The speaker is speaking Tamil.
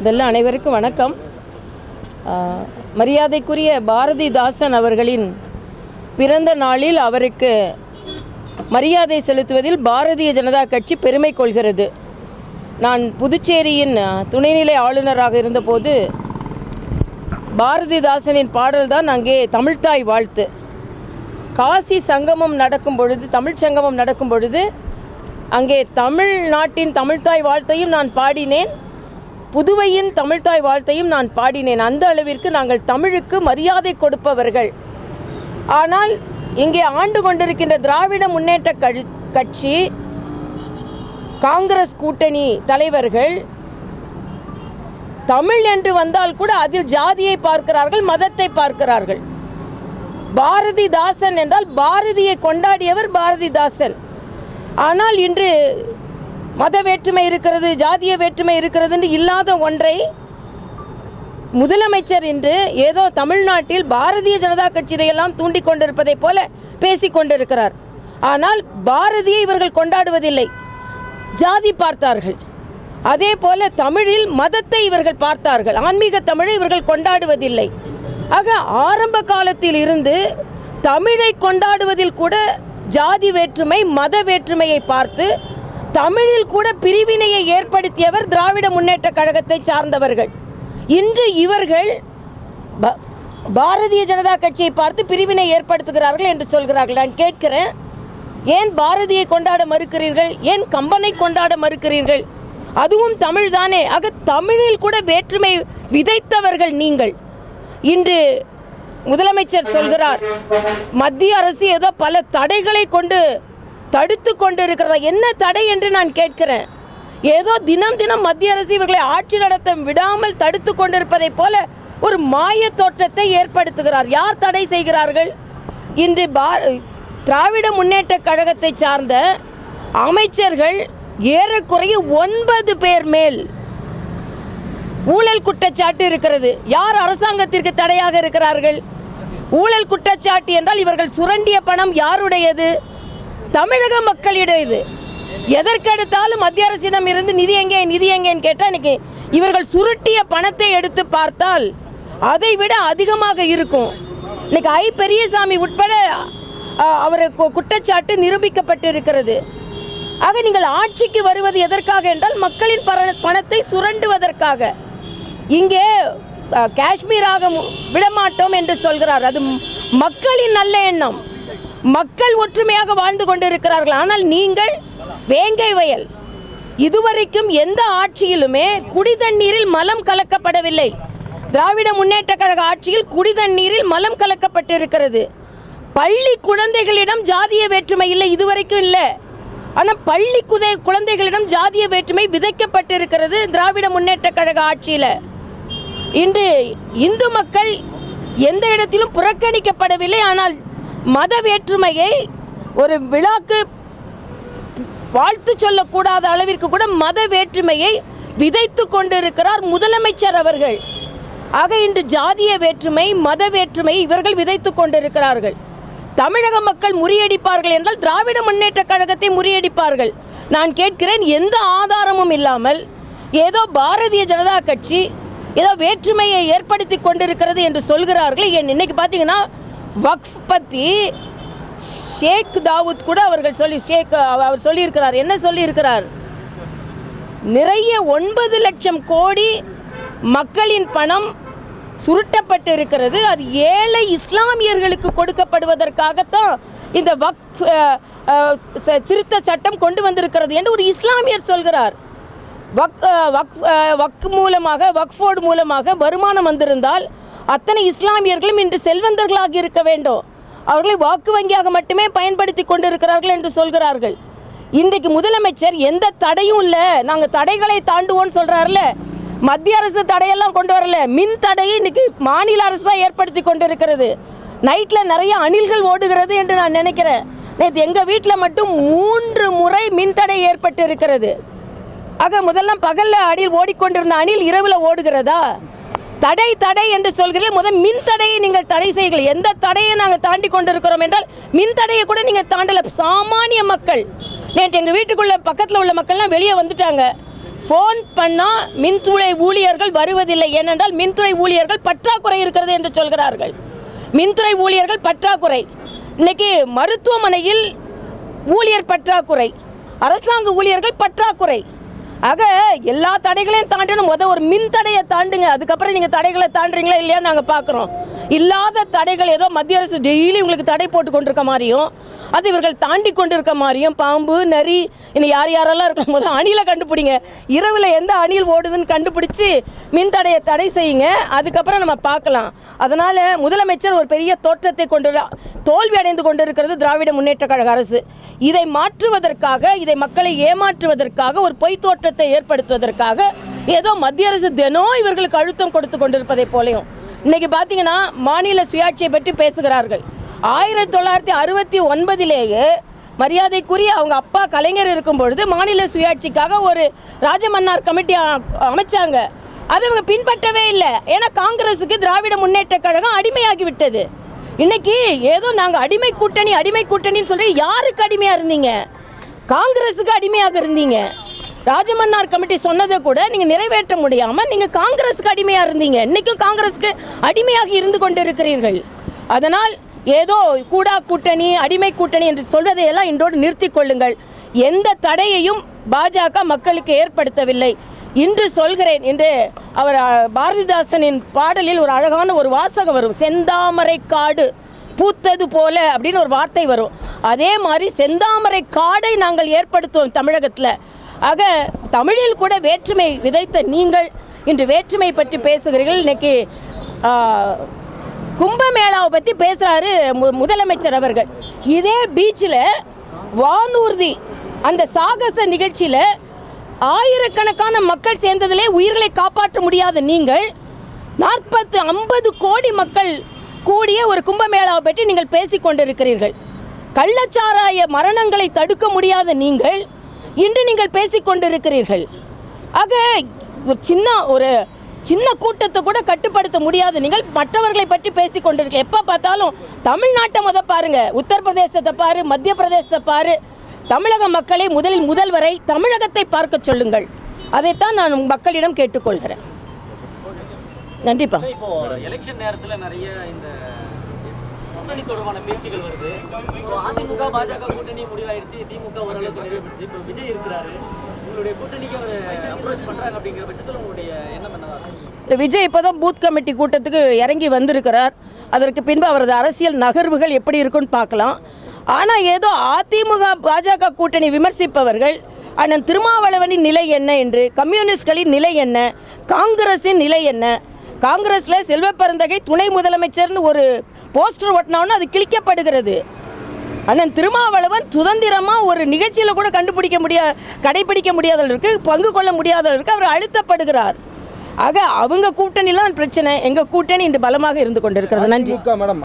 இதெல்லாம் அனைவருக்கும் வணக்கம். மரியாதைக்குரிய பாரதிதாசன் அவர்களின் பிறந்த நாளில் அவருக்கு மரியாதை செலுத்துவதில் பாரதிய ஜனதா கட்சி பெருமை கொள்கிறது. நான் புதுச்சேரியின் துணைநிலை ஆளுநராக இருந்தபோது பாரதிதாசனின் பாடல்தான் அங்கே தமிழ்தாய் வாழ்த்து. காசி சங்கமம் நடக்கும் பொழுது தமிழ் சங்கமம் நடக்கும் பொழுது அங்கே தமிழ்நாட்டின் தமிழ்தாய் வாழ்த்தையும் நான் பாடினேன். புதுவையின் தமிழ்த்தாய் வாழ்த்தையும் நான் பாடினேன். அந்த அளவிற்கு நாங்கள் தமிழுக்கு மரியாதை கொடுப்பவர்கள். ஆனால் இங்கே ஆண்டு கொண்டிருக்கின்ற திராவிட முன்னேற்ற கட்சி காங்கிரஸ் கூட்டணி தலைவர்கள் தமிழ் என்று வந்தால் கூட அதில் ஜாதியை பார்க்கிறார்கள் மதத்தை பார்க்கிறார்கள். பாரதிதாசன் என்றால் பாரதியை கொண்டாடியவர் பாரதிதாசன். ஆனால் இன்று மத வேற்றுமை இருக்கிறது ஜாதிய வேற்றுமை இருக்கிறதுன்னு இல்லாத ஒன்றை முதலமைச்சர் இன்று ஏதோ தமிழ்நாட்டில் பாரதிய ஜனதா கட்சி இதையெல்லாம் தூண்டி கொண்டிருப்பதை போல பேசிக் கொண்டிருக்கிறார். ஆனால் பாரதியை இவர்கள் கொண்டாடுவதில்லை. ஜாதி பார்த்தார்கள். அதே போல தமிழில் மதத்தை இவர்கள் பார்த்தார்கள். ஆன்மீக தமிழை இவர்கள் கொண்டாடுவதில்லை. ஆக ஆரம்ப காலத்தில் இருந்து தமிழை கொண்டாடுவதில் கூட ஜாதி வேற்றுமை மத வேற்றுமையை பார்த்து தமிழில் கூட பிரிவினையை ஏற்படுத்தியவர் திராவிட முன்னேற்ற கழகத்தை சார்ந்தவர்கள். இன்று இவர்கள் ப- பாரதிய ஜனதா கட்சியை பார்த்து பிரிவினை ஏற்படுத்துகிறார்கள் என்று சொல்கிறார்கள். நான் கேட்கிறேன் ஏன் பாரதியை கொண்டாட மறுக்கிறீர்கள்? ஏன் கம்பனை கொண்டாட மறுக்கிறீர்கள்? அதுவும் தமிழ் தானே ஆக தமிழில் கூட வேற்றுமை விதைத்தவர்கள் நீங்கள். இன்று முதலமைச்சர் சொல்கிறார் மத்திய அரசு ஏதோ பல தடைகளை கொண்டு தடுத்து கொண்டு இருக்கிறதா என்ன தடை என்று நான் கேட்கிறேன். ஏதோ தினம் தினம் மத்திய அரசு இவர்களை ஆட்சி நடத்த விடாமல் தடுத்து கொண்டிருப்பதைப் போல ஒரு மாய தோற்றத்தை ஏற்படுத்துகிறார். யார் தடை செய்கிறார்கள்? இன்று பா திராவிட முன்னேற்ற கழகத்தை சார்ந்த அமைச்சர்கள் ஏறக்குறைய ஒன்பது பேர் மேல் ஊழல் குற்றச்சாட்டு இருக்கிறது. யார் அரசாங்கத்திற்கு தடையாக இருக்கிறார்கள்? ஊழல் குற்றச்சாட்டு என்றால் இவர்கள் சுரண்டிய பணம் யாருடையது? தமிழக மக்களிடம் இது. எதற்கெடுத்தாலும் மத்திய அரசிடம் இருந்து நிதி எங்கே நிதி எங்கேன்னு கேட்டால் இன்னைக்கு இவர்கள் சுருட்டிய பணத்தை எடுத்து பார்த்தால் அதை விட அதிகமாக இருக்கும். இன்னைக்கு ஐ பெரியசாமி உட்பட அவர் குற்றச்சாட்டு நிரூபிக்கப்பட்டிருக்கிறது. ஆக நீங்கள் ஆட்சிக்கு வருவது எதற்காக என்றால் மக்களின் பர- பணத்தை சுரண்டுவதற்காக. இங்கே காஷ்மீராக விடமாட்டோம் என்று சொல்கிறார். அது மக்களின் நல்ல எண்ணம். மக்கள் ஒற்றுமையாக வாழ்ந்து கொண்டிருக்கிறார்கள். ஆனால் நீங்கள் வேங்கை வயல். இதுவரைக்கும் எந்த ஆட்சியிலுமே குடிதண்ணீரில் மலம் கலக்கப்படவில்லை. திராவிட முன்னேற்ற கழக ஆட்சியில் குடிதண்ணீரில் மலம் கலக்கப்பட்டிருக்கிறது. பள்ளி குழந்தைகளிடம் ஜாதிய வேற்றுமை இல்லை இதுவரைக்கும் இல்லை. ஆனால் பள்ளி குதை குழந்தைகளிடம் ஜாதிய வேற்றுமை விதைக்கப்பட்டிருக்கிறது திராவிட முன்னேற்ற கழக ஆட்சியில். இன்று இந்து மக்கள் எந்த இடத்திலும் புறக்கணிக்கப்படவில்லை. ஆனால் மத வேற்றுமையை ஒரு விழாக்கு வாழ்த்து சொல்லக்கூடாத அளவிற்கு கூட மத வேற்றுமையை விதைத்து கொண்டிருக்கிறார் முதலமைச்சர் அவர்கள். ஆக இன்று ஜாதிய வேற்றுமை மத வேற்றுமை இவர்கள் விதைத்து கொண்டிருக்கிறார்கள். தமிழக மக்கள் முறியடிப்பார்கள் என்றால் திராவிட முன்னேற்ற கழகத்தை முறியடிப்பார்கள். நான் கேட்கிறேன் எந்த ஆதாரமும் இல்லாமல் ஏதோ பாரதிய ஜனதா கட்சி ஏதோ வேற்றுமையை ஏற்படுத்தி கொண்டிருக்கிறது என்று சொல்கிறார்கள். என் இன்னைக்கு பார்த்தீங்கன்னா வக்ஃப் பற்றி ஷேக் தாவூத் கூட அவர்கள் சொல்லி ஷேக் அவர் சொல்லியிருக்கிறார். என்ன சொல்லியிருக்கிறார்? நிறைய ஒன்பது லட்சம் கோடி மக்களின் பணம் சுருட்டப்பட்டு இருக்கிறது அது ஏழை இஸ்லாமியர்களுக்கு கொடுக்கப்படுவதற்காகத்தான் இந்த வக்ஃப் ச- திருத்த சட்டம் கொண்டு வந்திருக்கிறது என்று ஒரு இஸ்லாமியர் சொல்கிறார். வக் வக் வக் மூலமாக வக்ஃபோர்டு மூலமாக வருமானம் வந்திருந்தால் அத்தனை இஸ்லாமியர்களும் இன்று செல்வந்தர்களாகி இருக்க வேண்டும். அவர்களை வாக்கு வங்கியாக மட்டுமே பயன்படுத்தி கொண்டிருக்கிறார்கள் என்று சொல்கிறார்கள். இன்றைக்கு முதலமைச்சர் எந்த தடையும் இல்லை. நாங்கள் தடைகளை தாண்டுவோம்னு சொல்கிறார்ல மத்திய அரசு தடையெல்லாம் கொண்டு வரல. மின் தடையை இன்னைக்கு மாநில அரசு தான் ஏற்படுத்தி கொண்டிருக்கிறது. நைட்டில் நிறைய அணில்கள் ஓடுகிறது என்று நான் நினைக்கிறேன். நேற்று எங்கள் வீட்டில் மட்டும் மூன்று முறை மின் தடை ஏற்பட்டு இருக்கிறது ஆக முதல்ல பகலில் அடியில் ஓடிக்கொண்டிருந்த அணில் இரவில் ஓடுகிறதா? தடை தடை என்று சொல்கிறீர்கள். முதல் மின் தடையை நீங்கள் தடை செய்கிறீர்கள். எந்த தடையை நாங்கள் தாண்டி கொண்டிருக்கிறோம் என்றால் மின் தடையை கூட நீங்கள் தாண்டல. சாமானிய மக்கள் நேற்று எங்கள் வீட்டுக்குள்ள பக்கத்தில் உள்ள மக்கள்லாம் வெளியே வந்துட்டாங்க. ஃபோன் பண்ணால் மின்துறை ஊழியர்கள் வருவதில்லை. ஏனென்றால் மின்துறை ஊழியர்கள் பற்றாக்குறை இருக்கிறது என்று சொல்கிறார்கள். மின்துறை ஊழியர்கள் பற்றாக்குறை. இன்னைக்கு மருத்துவமனையில் ஊழியர் பற்றாக்குறை. அரசாங்க ஊழியர்கள் பற்றாக்குறை. ஆக எல்லா தடைகளையும் தாண்டணும். முத ஒரு மின் தடையை தாண்டுங்க. அதுக்கப்புறம் நீங்கள் தடைகளை தாண்டுறீங்களா இல்லையா நாங்கள் பார்க்குறோம் இல்லாத தடைகள் ஏதோ மத்திய அரசு டெய்லி உங்களுக்கு தடை போட்டு கொண்டிருக்க மாதிரியும் அது இவர்கள் தாண்டி கொண்டிருக்க மாதிரியும் பாம்பு நரி இன்னும் யார் யாரெல்லாம் இருக்கும் போது அணியில் கண்டுபிடிங்க. இரவில் எந்த அணில் ஓடுதுன்னு கண்டுபிடிச்சி மின் தடையை தடை செய்யுங்க. அதுக்கப்புறம் நம்ம பார்க்கலாம். அதனால் முதலமைச்சர் ஒரு பெரிய தோற்றத்தை கொண்டு தோல்வி அடைந்து கொண்டிருக்கிறது திராவிட முன்னேற்ற கழக அரசு. இதை மாற்றுவதற்காக இதை மக்களை ஏமாற்றுவதற்காக ஒரு பொய் தோற்றத்தை ஏற்படுத்துவதற்காக ஏதோ மத்திய அரசு தினம் இவர்களுக்கு அழுத்தம் கொடுத்து கொண்டிருப்பதை போலையும். இன்னைக்கு பார்த்தீங்கன்னா மாநில சுயாட்சியை பற்றி பேசுகிறார்கள். ஆயிரத்தி தொள்ளாயிரத்தி அறுபத்தி ஒன்பதிலேயே மரியாதைக்குரிய அவங்க அப்பா கலைஞர் இருக்கும் பொழுது மாநில சுயாட்சிக்காக ஒரு ராஜமன்னார் கமிட்டி அமைச்சாங்க. அதை அவங்க பின்பற்றவே இல்லை. ஏன்னா காங்கிரஸுக்கு திராவிட முன்னேற்ற கழகம் அடிமையாகி விட்டது இன்னைக்கு ஏதோ நாங்கள் அடிமை கூட்டணி அடிமை கூட்டணின்னு சொல்லி யாருக்கு அடிமையாக இருந்தீங்க? காங்கிரஸுக்கு அடிமையாக இருந்தீங்க. ராஜமன்னார் கமிட்டி சொன்னதை கூட நீங்கள் நிறைவேற்ற முடியாமல் நீங்கள் காங்கிரஸுக்கு அடிமையாக இருந்தீங்க. இன்னைக்கும் காங்கிரஸுக்கு அடிமையாக இருந்து கொண்டிருக்கிறீர்கள். அதனால் ஏதோ கூடா கூட்டணி அடிமை கூட்டணி என்று சொல்வதையெல்லாம் இன்றோடு நிறுத்தி கொள்ளுங்கள். எந்த தடையையும் பாஜக மக்களுக்கு ஏற்படுத்தவில்லை. இன்று சொல்கிறேன் என்று அவர் பாரதிதாசனின் பாடலில் ஒரு அழகான ஒரு வாசகம் வரும். செந்தாமரை காடு பூத்தது போல அப்படின்னு ஒரு வார்த்தை வரும். அதே மாதிரி செந்தாமரை காடை நாங்கள் ஏற்படுத்துவோம் தமிழகத்தில். ஆக தமிழில் கூட வேற்றுமை விதைத்த நீங்கள் இன்று வேற்றுமை பற்றி பேசுகிறீர்கள். இன்னைக்கு கும்பமேளாவை பற்றி பேசுகிறாரு முதலமைச்சர் அவர்கள். இதே பீச்சில் வானூர்தி அந்த சாகச நிகழ்ச்சியில் ஆயிரக்கணக்கான மக்கள் சேர்ந்ததிலே உயிர்களை காப்பாற்ற முடியாத நீங்கள் நாற்பத்து ஐம்பது கோடி மக்கள் கூடிய ஒரு கும்பமேளாவை பற்றி நீங்கள் பேசிக்கொண்டிருக்கிறீர்கள் கள்ளச்சாராய மரணங்களை தடுக்க முடியாத நீங்கள் இன்று நீங்கள் பேசிக்கொண்டிருக்கிறீர்கள் ஆக ஒரு சின்ன ஒரு சின்ன கூட்டத்தை கூட கட்டுப்படுத்த முடியாது. நீங்கள் மற்றவர்களை பற்றி பேசி கொண்டிருக்க எப்போ பார்த்தாலும் தமிழ்நாட்டை முத பாருங்க. உத்தரப்பிரதேசத்தை பாரு மத்திய பிரதேசத்தை பாரு. தமிழக மக்களை முதலில் முதல்வரை தமிழகத்தை பார்க்க சொல்லுங்கள். அதைத்தான் நான் மக்களிடம் கேட்டுக்கொள்கிறேன். நன்றிப்பா. இப்போ எலெக்ஷன் நேரத்தில் நிறைய இந்த கூட்டணி தொடர்பான பேச்சுகள் வருது. இப்போ அதிமுக பாஜக கூட்டணி முடிவாயிடுச்சு. திமுக ஓரளவுக்கு நிறைவேறிச்சு இப்போ விஜய் இருக்கிறாரு. உங்களுடைய கூட்டணிக்கு அவர் அப்ரோச் பண்றாங்க அப்படிங்கிற பட்சத்தில் உங்களுடைய எண்ணம் என்னவா விஜய் இப்போதான் பூத் கமிட்டி கூட்டத்துக்கு இறங்கி வந்திருக்கிறார். அதற்கு பின்பு அவரது அரசியல் நகர்வுகள் எப்படி இருக்குன்னு பார்க்கலாம். ஆனால் ஏதோ அதிமுக பாஜக கூட்டணி விமர்சிப்பவர்கள் அண்ணன் திருமாவளவனின் நிலை என்ன? என்று கம்யூனிஸ்ட்களின் நிலை என்ன? காங்கிரஸின் நிலை என்ன? காங்கிரஸில் செல்வ பரந்தகை துணை முதலமைச்சர்னு ஒரு போஸ்டர் ஒட்டினோன்னு அது கிழிக்கப்படுகிறது. அண்ணன் திருமாவளவன் சுதந்திரமாக ஒரு நிகழ்ச்சியில் கூட கண்டுபிடிக்க முடியா கடைபிடிக்க முடியாதவருக்கு பங்கு கொள்ள முடியாதவருக்கு அவர் அழுத்தப்படுகிறார். ஆக அவங்க கூட்டணிலாம் பிரச்சனை. எங்கள் கூட்டணி இன்று பலமாக இருந்து கொண்டிருக்கிறது. நன்றி. மேடம்.